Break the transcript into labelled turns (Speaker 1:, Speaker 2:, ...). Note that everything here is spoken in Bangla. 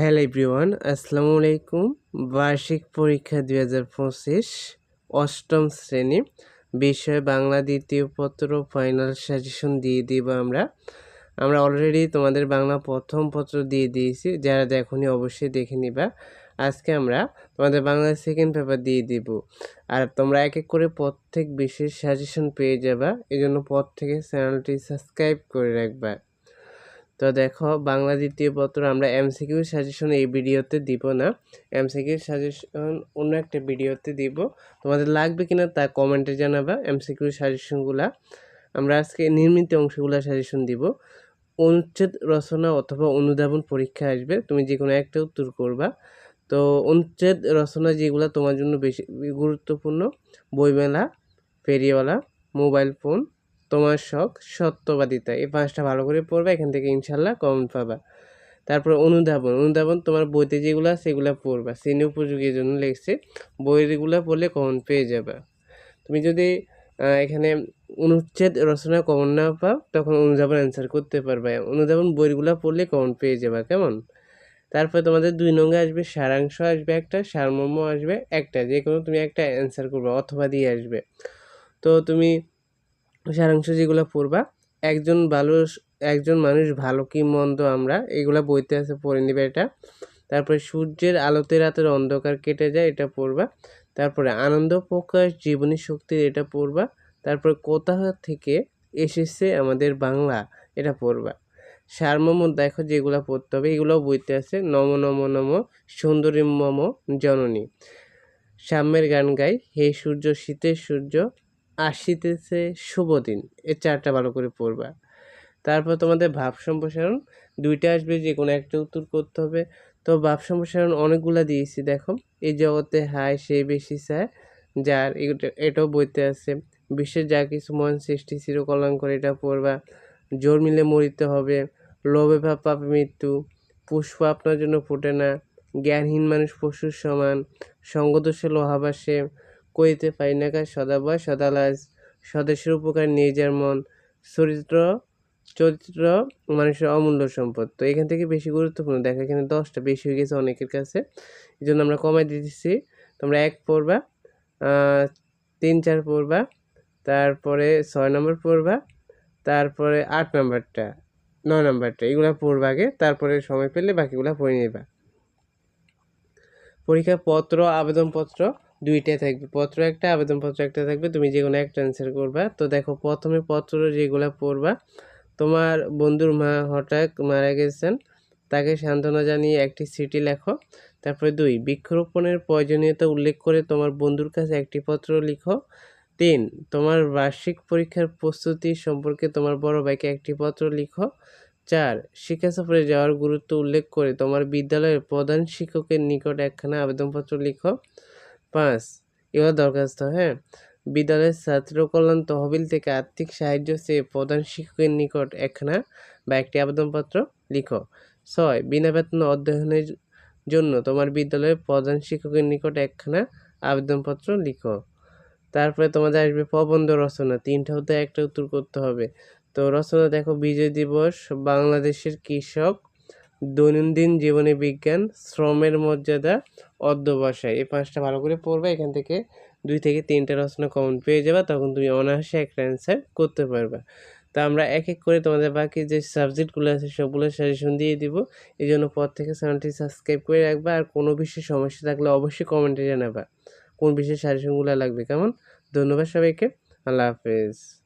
Speaker 1: হ্যালো এভরিওয়ান, আসসালামু আলাইকুম। বার্ষিক পরীক্ষা দুই হাজার পঁচিশ অষ্টম শ্রেণি বিষয় বাংলা দ্বিতীয় পত্র ফাইনাল সাজেশন দিয়ে দিব আমরা। আমরা অলরেডি তোমাদের বাংলা প্রথম পত্র দিয়ে দিয়েছি, যারা দেখনি অবশ্যই দেখে নিবা। আজকে আমরা তোমাদের বাংলা সেকেন্ড পেপার দিয়ে দিব। আর তোমরা এক এক করে প্রত্যেক বিশেষ সাজেশন পেয়ে যাবা এই জন্য থেকে চ্যানেলটি সাবস্ক্রাইব করে রাখবা। তো দেখো, বাংলা দ্বিতীয় পত্র আমরা এমসিকিউ সাজেশন এই ভিডিওতে দিব না। এমসিকিউ সাজেশন অন্য একটা ভিডিওতে দিব। তোমাদের লাগবে কিনা তা কমেন্টে জানাবা এমসিকিউ সাজেশনগুলা। আমরা আজকে নির্মিত অংশগুলো সাজেশন দিব। অনুচ্ছেদ, রচনা অথবা অনুধাবন পরীক্ষা আসবে। তুমি যে কোনো একটা উত্তর করবা। তো অনুচ্ছেদ, রচনা যেগুলো তোমার জন্য বেশি গুরুত্বপূর্ণ, বইমেলা, ফেরিওয়ালা, মোবাইল ফোন তোমার শখ সত্যবাদিতা। এই পাঁচটা ভালো করে পড়বে, এখান থেকে ইনশাল্লাহ কমন পাবা। তারপর অনুধাবন অনুধাবন তোমার বইতে যেগুলো আছে সেগুলো পড়বা। শ্রেণি উপযোগীর জন্য লিখছে, বইগুলো পড়লে কমন পেয়ে যাবে। তুমি যদি এখানে অনুচ্ছেদ, রচনা কমন না পাও, তখন অনুধাবন অ্যান্সার করতে পারবে। অনুধাবন বইগুলো পড়লে কমন পেয়ে যাবে, কেমন? তারপর তোমাদের দুই নঙ্গে আসবে, সারাংশ আসবে একটা, সারমর্ম আসবে একটা। যে কোনো তুমি একটা অ্যান্সার করবে, অথবা দিয়ে আসবে। তো তুমি সারাংশ যেগুলো পড়বা, একজন ভালো একজন মানুষ ভালো কি মন্দ আমরা, এগুলা বইতে আছে, পড়ে নিবে এটা। তারপরে সূর্যের আলোতে রাতের অন্ধকার কেটে যায়, এটা পড়বা। তারপরে আনন্দ প্রকাশ, জীবনী শক্তির এটা পড়বা। তারপরে কোথা থেকে এসেছে আমাদের বাংলা, এটা পড়বা। সারমম দেখো যেগুলো পড়তে হবে, এগুলোও বইতে আছে। নম নম নম, সুন্দরী মম, জননী। সাম্যের গান গাই, হে সূর্য, শীতের সূর্য আসিতেছে, শুভ দিন। এ চারটা ভালো করে পড়বা। তারপর তোমাদের ভাব সম্প্রসারণ, দুইটা আসবে যে কোনো একটা উত্তর করতে হবে। তো ভাব সম্প্রসারণ অনেকগুলা দিয়েছি, দেখো। এই জগতে হায়, সে বেশি চায় যার এটাও বইতে আছে। বিশ্বের যা কিছু মন সৃষ্টি চিরকল্যাণ করে এটা পড়বা। জোর মিলে মরিতে হবে। লোভে ভাব পাপে মৃত্যু। পুষ্প আপনার জন্য ফোটে না। জ্ঞানহীন মানুষ পশুর সমান। সঙ্গদোষে লোহাবাসে করিতে পারি না কাজ সদাবয় সদালাজ স্বদেশের উপকার নিয়ে যার মন চরিত্র চরিত্র মানুষের অমূল্য সম্পদ। তো এখান থেকে বেশি গুরুত্বপূর্ণ, দেখা এখানে দশটা বেশি হয়ে গেছে অনেকের কাছে। এই জন্য আমরা কমাই দিতেছি। তোমরা এক পড়বা তিন, চার পড়বা, তারপরে ছয় নম্বর পড়বা, তারপরে আট নম্বরটা, নয় নম্বরটা, এগুলো পড়বা আগে, তারপরে সময় পেলে বাকিগুলো পড়ে নেবা। পরীক্ষা পত্র আবেদনপত্র দুইটাই থাকবে। পত্র একটা, আবেদনপত্র একটা থাকবে, তুমি যে কোনো একটা অ্যান্সার করবা। তো দেখো, প্রথমে পত্র যেগুলো পড়বা, তোমার বন্ধুর মা হঠাৎ মারা গেছেন, তাকে সান্ত্বনা জানিয়ে একটি চিঠি লেখো। তারপরে দুই, বৃক্ষরোপণের প্রয়োজনীয়তা উল্লেখ করে তোমার বন্ধুর কাছে একটি পত্র লিখো। তিন, তোমার বার্ষিক পরীক্ষার প্রস্তুতি সম্পর্কে তোমার বড় ভাইকে একটি পত্র লিখো। চার, শিক্ষা সফরে যাওয়ার গুরুত্ব উল্লেখ করে তোমার বিদ্যালয়ের প্রধান শিক্ষকের নিকট একখানা আবেদনপত্র লিখো। পাঁচ। এবার দরখাস্ত হ্যাঁ? বিদ্যালয়ের ছাত্র কল্যাণ তহবিল থেকে আর্থিক সাহায্য চেয়ে প্রধান শিক্ষকের নিকট একখানা বা একটি আবেদনপত্র লিখো। ছয়, বিনা বেতন অধ্যয়নের জন্য তোমার বিদ্যালয়ের প্রধান শিক্ষকের নিকট একখানা আবেদনপত্র লিখো। তারপরে তোমাদের আসবে প্রবন্ধ রচনা, তিনটা হতে একটা উত্তর করতে হবে। তো রচনা দেখো, বিজয় দিবস, বাংলাদেশের কৃষক দৈনন্দিন জীবনে বিজ্ঞান, শ্রমের মর্যাদা, অধ্যবসায়, এই পাঁচটা ভালো করে পড়বে, এখান থেকে দুই থেকে তিনটা রচনা কমন পেয়ে যাবে, তখন তুমি অনায়াসে একটা অ্যান্সার করতে পারবে। তা আমরা এক এক করে তোমাদের বাকি যে সাবজেক্টগুলো আছে, সবগুলো সাজেশন দিয়ে দিব। এই জন্য পর থেকে চ্যানেলটি সাবস্ক্রাইব করে রাখবা, আর কোনো বিষয়ে সমস্যা থাকলে অবশ্যই কমেন্টে জানাবা। কোন বিষয়ে সাজেশনগুলো লাগবে, কেমন? ধন্যবাদ সবাইকে, আল্লাহ হাফেজ।